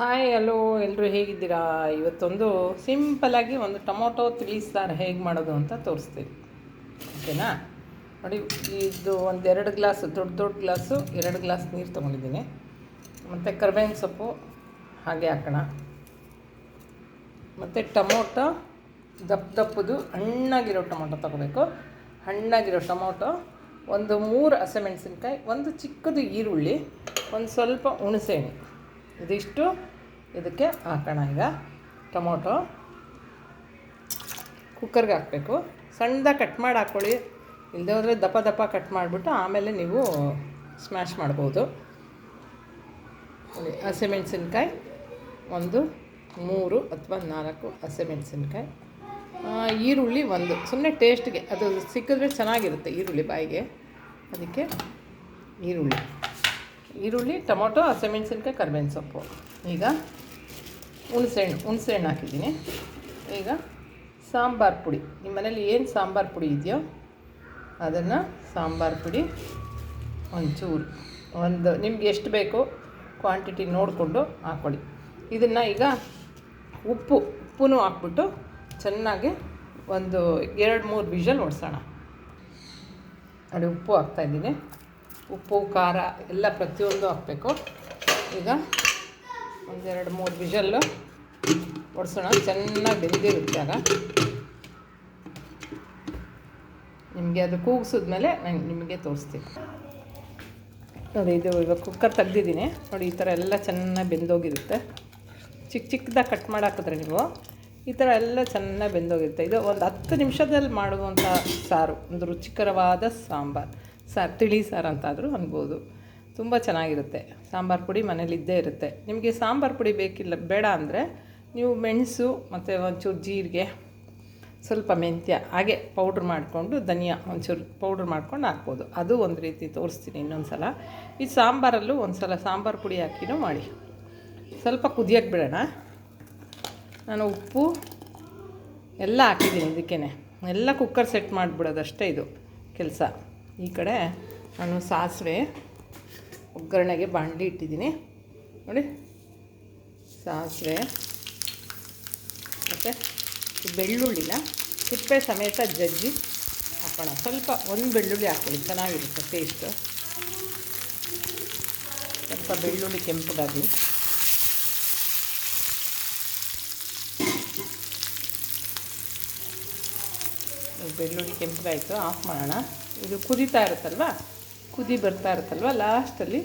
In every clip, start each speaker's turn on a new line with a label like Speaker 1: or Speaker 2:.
Speaker 1: Hi hello ಎಲ್ಲರೂ ಹೇಗಿದ್ದೀರಾ? ಇವತ್ತೊಂದು ಸಿಂಪಲಾಗಿ ಒಂದು ಟೊಮೊಟೊ ತಿಳಿಸ್ತಾರೆ, ಹೇಗೆ ಮಾಡೋದು ಅಂತ ತೋರಿಸ್ತೀನಿ. ಓಕೆನಾ ನೋಡಿ, ಇದು ಒಂದು ಎರಡು ಗ್ಲಾಸ್, ದೊಡ್ಡ ದೊಡ್ಡ ಗ್ಲಾಸು, ಎರಡು ಗ್ಲಾಸ್ ನೀರು ತೊಗೊಂಡಿದ್ದೀನಿ. ಮತ್ತು ಕರ್ಬೇವಿನ ಸೊಪ್ಪು ಹಾಗೆ ಹಾಕೋಣ. ಮತ್ತು ಟೊಮೊಟೊ, ದಪ್ಪ ದಪ್ಪದು ಹಣ್ಣಾಗಿರೋ ಟೊಮೊಟೊ ತೊಗೋಬೇಕು. ಹಣ್ಣಾಗಿರೋ ಟೊಮೊಟೊ, ಒಂದು ಮೂರು ಹಸಿಮೆಣಸಿನ್ಕಾಯಿ, ಒಂದು ಚಿಕ್ಕದು ಈರುಳ್ಳಿ, ಒಂದು ಸ್ವಲ್ಪ ಹುಣಸೆಹಣ್ಣು ಇದಿಷ್ಟು ಇದಕ್ಕೆ ಹಾಕೋಣ ಈಗ. ಟೊಮೊಟೊ. ಕುಕ್ಕರ್ಗೆ ಹಾಕಬೇಕು. ಸಣ್ಣದಾಗಿ ಕಟ್ ಮಾಡಿ ಹಾಕ್ಕೊಳ್ಳಿ. ಇಲ್ಲದೆ ಹೋದರೆ ದಪ್ಪ ದಪ್ಪ ಕಟ್ ಮಾಡಿಬಿಟ್ಟು ಆಮೇಲೆ ನೀವು ಸ್ಮ್ಯಾಶ್ ಮಾಡ್ಬೋದು. ಹಸಿಮೆಣ್ಸಿನ್ಕಾಯಿ ಒಂದು, ಮೂರು ಅಥವಾ ನಾಲ್ಕು ಹಸಿಮೆಣಸಿನ್ಕಾಯಿ ಈರುಳ್ಳಿ ಒಂದು. ಸುಮ್ಮನೆ ಟೇಸ್ಟ್ಗೆ ಅದು ಸಿಕ್ಕಿದ್ರೆ ಚೆನ್ನಾಗಿರುತ್ತೆ ಈರುಳ್ಳಿ ಬಾಯಿಗೆ. ಅದಕ್ಕೆ ಈರುಳ್ಳಿ. ಈರುಳ್ಳಿ, ಟೊಮೊಟೊ ಹಸಿಮೆಣಸಿನ್ಕಾಯಿ ಕರ್ಬೇವಿನ ಸೊಪ್ಪು. ಈಗ ಹುಣಸೆಹಣ್ಣು ಹುಣಸೆಹಣ್ಣು ಹಾಕಿದ್ದೀನಿ. ಈಗ ಸಾಂಬಾರು ಪುಡಿ. ನಿಮ್ಮ ಮನೇಲಿ ಏನು ಸಾಂಬಾರು ಪುಡಿ ಇದೆಯೋ ಅದನ್ನು ಸಾಂಬಾರು ಪುಡಿ ಒಂಚೂರು. ಒಂದು ನಿಮ್ಗೆ ಎಷ್ಟು ಬೇಕೋ ಕ್ವಾಂಟಿಟಿ ನೋಡಿಕೊಂಡು ಹಾಕ್ಕೊಳ್ಳಿ ಇದನ್ನು ಈಗ ಉಪ್ಪು ಉಪ್ಪು ಹಾಕ್ಬಿಟ್ಟು ಚೆನ್ನಾಗಿ ಒಂದು ಎರಡು ಮೂರು ವಿಷಲ್ ಹೊಡ್ಸೋಣ ನೋಡಿ ಉಪ್ಪು ಹಾಕ್ತಾಯಿದ್ದೀನಿ ಉಪ್ಪು, ಖಾರ ಎಲ್ಲ ಪ್ರತಿಯೊಂದು ಹಾಕಬೇಕು. ಈಗ ಒಂದೆರಡು, ಮೂರು ವಿಷಲ್ಲು ಒಡಿಸೋಣ. ಚೆನ್ನಾಗಿ ಬೆಂದಿರುತ್ತೆ ಆಗ. ನಿಮಗೆ ಅದು ಕೂಗಿಸಿದ್ಮೇಲೆ ನಾನು ನಿಮಗೆ ತೋರಿಸ್ತೀನಿ. ನೋಡಿ, ಇದು ಇವಾಗ ಕುಕ್ಕರ್ ತೆಗ್ದಿದ್ದೀನಿ. ನೋಡಿ, ಈ ಥರ ಎಲ್ಲ ಚೆನ್ನಾಗಿ ಬೆಂದೋಗಿರುತ್ತೆ. ಚಿಕ್ಕ ಚಿಕ್ಕದಾಗಿ ಕಟ್ ಮಾಡಾಕಿದ್ರೆ ನೀವು ಈ ಥರ ಎಲ್ಲ ಚೆನ್ನಾಗಿ ಬೆಂದೋಗಿರುತ್ತೆ. ಇದು ಒಂದು ಹತ್ತು ನಿಮಿಷದಲ್ಲಿ ಮಾಡುವಂಥ ಸಾರು. ಒಂದು ರುಚಿಕರವಾದ ಸಾಂಬಾರು. ಸಾರು, ತಿಳಿ ಸಾರು ಅಂತಾದರೂ ಅನ್ಬೋದು. ತುಂಬ ಚೆನ್ನಾಗಿರುತ್ತೆ. ಸಾಂಬಾರು ಪುಡಿ ಮನೇಲಿದ್ದೇ ಇರುತ್ತೆ. ನಿಮಗೆ ಸಾಂಬಾರು ಪುಡಿ ಬೇಕಿಲ್ಲ, ಬೇಡ ಅಂದರೆ ನೀವು ಮೆಣಸು ಮತ್ತು ಒಂಚೂರು ಜೀರಿಗೆ, ಸ್ವಲ್ಪ ಮೆಂತ್ಯ, ಹಾಗೆ ಪೌಡ್ರ್ ಮಾಡಿಕೊಂಡು ಧನಿಯಾ ಒಂಚೂರು ಪೌಡ್ರ್ ಮಾಡ್ಕೊಂಡು ಹಾಕ್ಬೋದು. ಅದು ಒಂದು ರೀತಿ ತೋರಿಸ್ತೀನಿ ಇನ್ನೊಂದು ಸಲ ಈ ಸಾಂಬಾರಲ್ಲೂ ಒಂದು ಸಲ ಸಾಂಬಾರು ಪುಡಿ ಹಾಕಿನೂ ಮಾಡಿ. ಸ್ವಲ್ಪ ಕುದಿಯೋಕ್ಕೆ ಬಿಡೋಣ. ನಾನು ಉಪ್ಪು ಎಲ್ಲ ಹಾಕಿದ್ದೀನಿ ಇದಕ್ಕೇ ಎಲ್ಲ ಕುಕ್ಕರ್ ಸೆಟ್ ಮಾಡಿಬಿಡೋದಷ್ಟೇ ಇದು ಕೆಲಸ. ಈ ಕಡೆ ನಾನು ಸಾಸಿವೆ ಒಗ್ಗರಣೆಗೆ ಬಾಣಲಿ ಇಟ್ಟಿದ್ದೀನಿ. ನೋಡಿ, ಸಾಸಿವೆ ಮತ್ತು ಬೆಳ್ಳುಳ್ಳಿನ ಸಿಪ್ಪೆ ಸಮೇತ ಜಜ್ಜಿ ಹಾಕೋಣ. ಸ್ವಲ್ಪ ಒಂದು ಬೆಳ್ಳುಳ್ಳಿ ಹಾಕ್ಕೊಳ್ಳಿ ಚೆನ್ನಾಗಿರುತ್ತೆ ಟೇಸ್ಟು ಸ್ವಲ್ಪ ಬೆಳ್ಳುಳ್ಳಿ ಕೆಂಪುಗಾಗಿ ಬೆಳ್ಳುಳ್ಳಿ ಕೆಂಪುಗಾಯಿತು, ಆಫ್ ಮಾಡೋಣ. ಇದು ಕುದೀತಾ ಇರುತ್ತಲ್ವ? ಕುದಿ ಬರ್ತಾ ಇರುತ್ತಲ್ವ? ಲಾಸ್ಟಲ್ಲಿ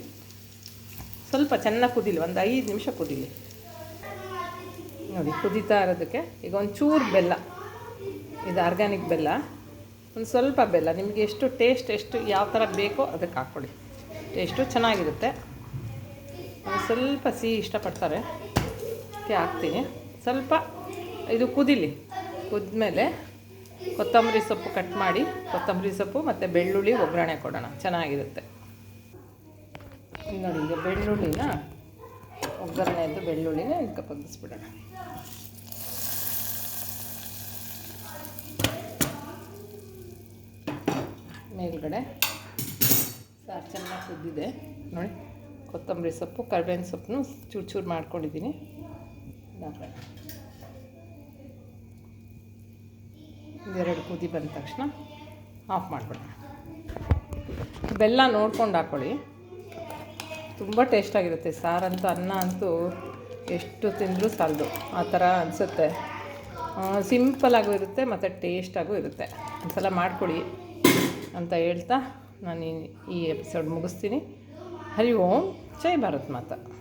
Speaker 1: ಸ್ವಲ್ಪ ಚೆನ್ನಾಗಿ ಕುದಿಲಿ, ಒಂದು ಐದು ನಿಮಿಷ ಕುದಿಲಿ. ನೋಡಿ, ಕುದೀತಾ ಇರೋದಕ್ಕೆ ಈಗ ಒಂದು ಚೂರು ಬೆಲ್ಲ, ಇದು ಆರ್ಗ್ಯಾನಿಕ್ ಬೆಲ್ಲ, ಒಂದು ಸ್ವಲ್ಪ ಬೆಲ್ಲ, ನಿಮಗೆ ಎಷ್ಟು ಟೇಸ್ಟ್ ಎಷ್ಟು ಯಾವ ಥರ ಬೇಕೋ ಅದಕ್ಕೆ ಹಾಕ್ಕೊಳ್ಳಿ. ಟೇಸ್ಟು ಚೆನ್ನಾಗಿರುತ್ತೆ. ಸ್ವಲ್ಪ ಸಿಹಿ ಇಷ್ಟಪಡ್ತಾರೆ. ಅದಕ್ಕೆ ಹಾಕ್ತೀನಿ. ಸ್ವಲ್ಪ ಇದು ಕುದೀಲಿ, ಕುದ್ಮೇಲೆ ಕೊತ್ತಂಬರಿ ಸೊಪ್ಪು ಕಟ್ ಮಾಡಿ, ಕೊತ್ತಂಬರಿ ಸೊಪ್ಪು ಮತ್ತು ಬೆಳ್ಳುಳ್ಳಿ, ಒಗ್ಗರಣೆ ಕೊಡೋಣ. ಚೆನ್ನಾಗಿರುತ್ತೆ. ನೋಡಿ, ಈಗ ಬೆಳ್ಳುಳ್ಳಿನ ಅಂತ ಬೆಳ್ಳುಳ್ಳಿನ ಇದಕ್ಕೆ ಬಗ್ಗಿಸ್ಬಿಡೋಣ. ಮೇಲ್ಗಡೆ ಸಾರು ಚೆನ್ನಾಗಿ ಕುದ್ದಿದೆ. ನೋಡಿ, ಕೊತ್ತಂಬರಿ ಸೊಪ್ಪು, ಕರ್ಬೇವಿನ ಸೊಪ್ಪನ್ನು ಚೂರು ಚೂರು ಮಾಡ್ಕೊಂಡಿದ್ದೀನಿ. ಹಾಕೋಣ ಒಂದೆರಡು ಕುದಿ ಬಂದ ತಕ್ಷಣ ಆಫ್ ಮಾಡಿಬಿಡೋಣ. ಬೆಲ್ಲ ನೋಡ್ಕೊಂಡು ಹಾಕ್ಕೊಳ್ಳಿ ತುಂಬ ಟೇಸ್ಟಾಗಿರುತ್ತೆ ಸಾರಂತೂ, ಅನ್ನ ಅಂತೂ ಎಷ್ಟು ತಿಂದರೂ ಸಾಲದು. ಆ ಥರ ಅನಿಸುತ್ತೆ. ಸಿಂಪಲಾಗೂ ಇರುತ್ತೆ ಮತ್ತು ಟೇಸ್ಟಾಗೂ ಇರುತ್ತೆ. ಒಂದು ಸಲ ಮಾಡ್ಕೊಳ್ಳಿ ಅಂತ ಹೇಳ್ತಾ ನಾನು ಈ ಎಪಿಸೋಡ್ ಮುಗಿಸ್ತೀನಿ. ಹರಿ ಓಂ. ಜೈ ಭಾರತ್ ಮಾತಾ.